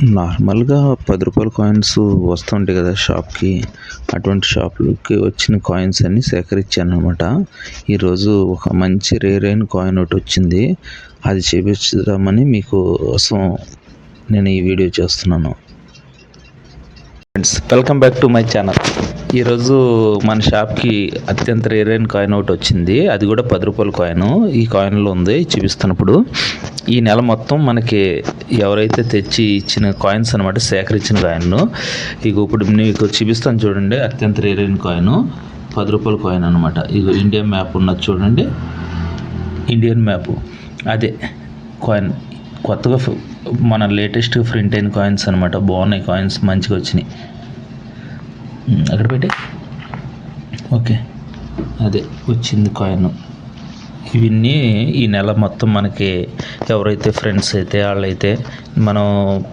నార్మల్గా పది రూపాయల కాయిన్స్ వస్తుంటాయి కదా షాప్కి అటువంటి షాప్కి వచ్చిన కాయిన్స్ అన్ని సేకరించాను అనమాట ఈరోజు ఒక మంచి రేర్ అయిన కాయిన్ ఒకటి వచ్చింది. అది చూపించుదామని మీకు కోసం నేను ఈ వీడియో చేస్తున్నాను. Friends welcome back to my channel. ఈరోజు మన షాప్కి అత్యంత రేరైన కాయిన్ ఒకటి వచ్చింది. అది కూడా పది రూపాయల కాయిన్. ఈ కాయిన్లో ఉంది చూపిస్తున్నప్పుడు. ఈ నెల మొత్తం మనకి ఎవరైతే తెచ్చి ఇచ్చిన కాయిన్స్ అనమాట సేకరించిన కాయిన్ ఇక ఇప్పుడు మీకు చూపిస్తాను చూడండి అత్యంత రేరైన కాయిన్. పది రూపాయల కాయిన్ అనమాట ఇక ఇండియన్ మ్యాప్ ఉన్నది చూడండి. Indian map. అదే కాయిన్. కొత్తగా మన లేటెస్ట్ ప్రింట్ అయిన కాయిన్స్ అనమాట బాగున్నాయి కాయిన్స్ మంచిగా వచ్చినాయి. అక్కడ పెట్టి. ఓకే. అదే వచ్చింది కాయిన్. ఇవన్నీ ఈ నెల మొత్తం మనకి ఎవరైతే ఫ్రెండ్స్ అయితే వాళ్ళైతే మనం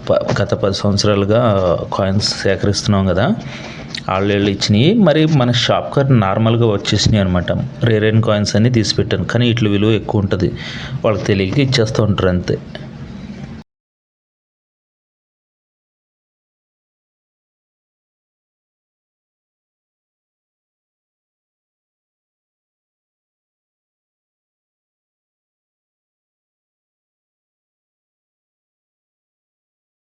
ప- గత పది సంవత్సరాలుగా కాయిన్స్ సేకరిస్తున్నాం కదా వాళ్ళు వీళ్ళు ఇచ్చినాయి. మరి మన షాప్కి నార్మల్గా వచ్చేసినాయి అనమాట రేర్ కాయిన్స్ అన్ని తీసి పెట్టాను. కానీ వీటి విలువ ఎక్కువ ఉంటుంది. వాళ్ళకి తెలియక ఇచ్చేస్తూ ఉంటారు అంతే.